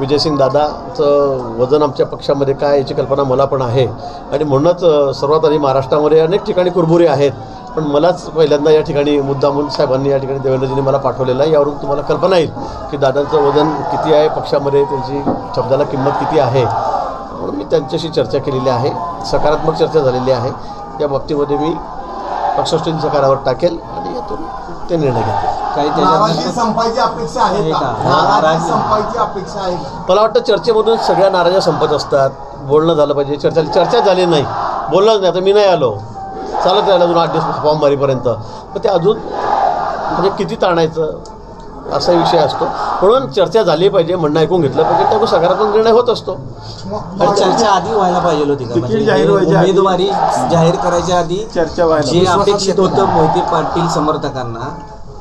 विजयसिंग दादाचं वजन आमच्या पक्षामध्ये काय याची कल्पना मला पण आहे. आणि म्हणूनच सर्वात आधी महाराष्ट्रामध्ये अनेक ठिकाणी कुरबुरे आहेत. पण मलाच पहिल्यांदा या ठिकाणी मुद्दामून साहेबांनी या ठिकाणी देवेंद्रजींनी मला पाठवलेलं आहे. यावरून तुम्हाला कल्पना येईल की दादांचं वजन किती आहे पक्षामध्ये त्यांची शब्दाला किंमत किती आहे. म्हणून मी त्यांच्याशी चर्चा केलेली आहे. सकारात्मक चर्चा झालेली आहे. या बाबतीमध्ये मी पक्षश्रेणीच्या सकारावर टाकेल आणि यातून ते निर्णय घेतील. काही नाराजी त्याच्यात संपायची अपेक्षा आहे आहे का? का? नाराजी नाराजी- संपायची अपेक्षा आहे. का? मला वाटतं चर्चेमधून सगळ्या नाराज्या संपत असतात. बोलणं झालं पाहिजे. चर्चा चर्चा झाली नाही. बोलणंच नाही. आता मी नाही आलो. चालत राहिलं अजून आठ दिवस फॉर्म भरीपर्यंत. मग ते अजून म्हणजे किती ताणायचं? असा विषय असतो. म्हणून चर्चा झाली पाहिजे म्हणणं ऐकून घेतलं पाहिजे. त्यातून सकारात्मक निर्णय होत असतो. पण चर्चा आधी व्हायला पाहिजे होती का? म्हणजे जाहीर व्हायच्या आधी. उमेदवारी जाहीर करायच्या आधी चर्चा व्हायला जे अपेक्षित होतं मोहिते पाटील समर्थकांना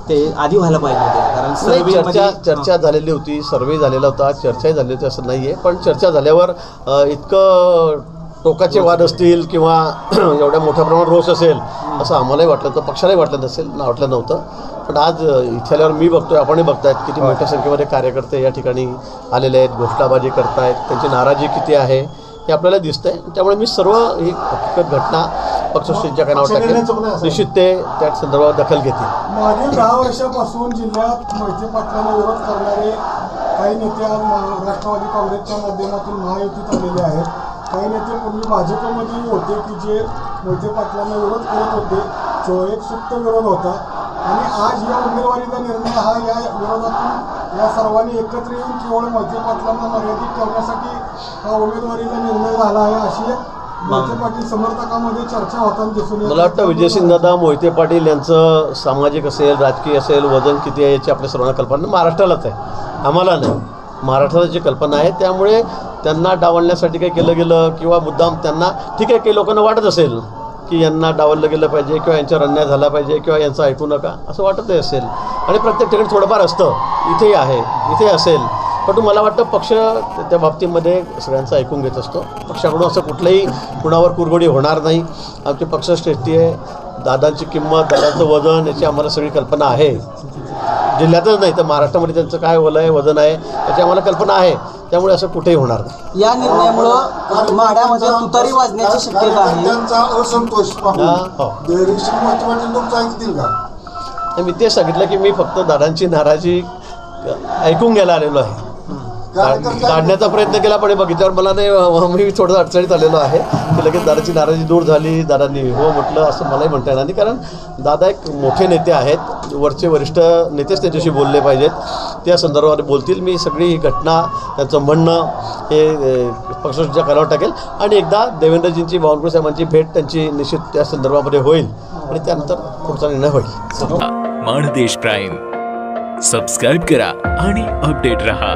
ते आधी व्हायला पाहिजे होते कारण नाही चर्चा चर्चा झालेली होती सर्वे झालेला होता चर्चाही झाली होती असं नाही आहे पण चर्चा झाल्यावर अ, इतकं टोकाचे वाद असतील किंवा एवढ्या मोठ्या प्रमाणात रोष असेल असं आम्हालाही वाटलं होतं पक्षालाही वाटलं नसेल ना वाटलं नव्हतं. पण आज अ, इथे आल्यावर मी बघतोय आपणही बघतायत किती मोठ्या संख्येमध्ये कार्यकर्ते या ठिकाणी आलेले आहेत घोषणाबाजी करतायत त्यांची नाराजी किती आहे हे आपल्याला दिसतंय. त्यामुळे मी सर्व ही हकीकत घटना पक्षश्रेणीच्या कानावर टाकेल. निश्चित ते त्या संदर्भात दखल घेतील. मागील दहा वर्षापासून जिल्ह्यात मोहिते पाटलांना विरोध करणारे काही नेते आज राष्ट्रवादी काँग्रेसच्या माध्यमातून महायुतीत आलेले आहेत. काही नेते पूर्वी भाजपमध्येही होते की जे मोहिते पाटलांना विरोध करत होते जो एक सुप्त विरोध होता. आणि आज या उमेदवारीचा निर्णय हा या विरोधातून या सर्वांनी एकत्र येऊन केवळ मोहिते पाटलांना मर्यादित ठेवण्यासाठी हा उमेदवारीचा निर्णय झाला आहे अशी एक मोहिते पाटील समर्थकामध्ये चर्चा होताना दिसून येते. मला वाटतं विजयसिंग दादा मोहिते पाटील यांचं सामाजिक असेल राजकीय असेल वजन किती आहे याची आपल्या सर्वांना कल्पना महाराष्ट्रालाच आहे. आम्हाला नाही. महाराष्ट्राला जी कल्पना आहे त्यामुळे त्यांना डावलण्यासाठी काही केलं गेलं किंवा मुद्दाम त्यांना ठीक आहे काही लोकांना वाटत असेल की यांना डावललं गेलं पाहिजे किंवा यांच्यावर अन्याय झाला पाहिजे किंवा यांचं ऐकू नका असं वाटतही असेल. आणि प्रत्येक ठिकाणी थोडंफार असतं. इथेही आहे. इथे असेल. पण मला वाटतं पक्ष त्या बाबतीमध्ये सगळ्यांचं ऐकून घेत असतो. पक्षाकडून असं कुठलंही कुणावर कुरघोडी होणार नाही. आमची पक्षश्रेष्ठी आहे. दादांची किंमत दादांचं वजन याची आम्हाला सगळी कल्पना आहे. जिल्ह्यातच नाही तर महाराष्ट्रामध्ये त्यांचं काय वलय आहे वजन आहे याची आम्हाला कल्पना आहे. त्यामुळे असं कुठेही होणार नाही. या निर्णयामुळं माड्यामध्ये तुतारी वाजण्याची शक्यता आहे. त्यांचा असंतोष पाहून हा, मी ते सांगितलं की मी फक्त दादांची नाराजी ऐकून घ्यायला आलेलो आहे. काढण्याचा प्रयत्न केला पण बघितल्यावर मला नाही मी थोडं अडचणीत आलेलो आहे. की लगेच दादाची नाराजी दूर झाली दादांनी हो म्हटलं असं मलाही म्हणता येणार नाही. कारण दादा एक मोठे नेते आहेत वरचे वरिष्ठ नेतेच त्यांच्याशी बोलले पाहिजेत. त्या संदर्भात बोलतील. मी सगळी ही घटना त्यांचं म्हणणं हे पक्षाच्या कानावर टाकेल. आणि एकदा देवेंद्रजींची बावनकुळे साहेबांची भेट त्यांची निश्चित त्या संदर्भामध्ये होईल. आणि त्यानंतर पुढचा निर्णय होईल. माणदेश प्राईम. सबस्क्राईब करा आणि अपडेट रहा.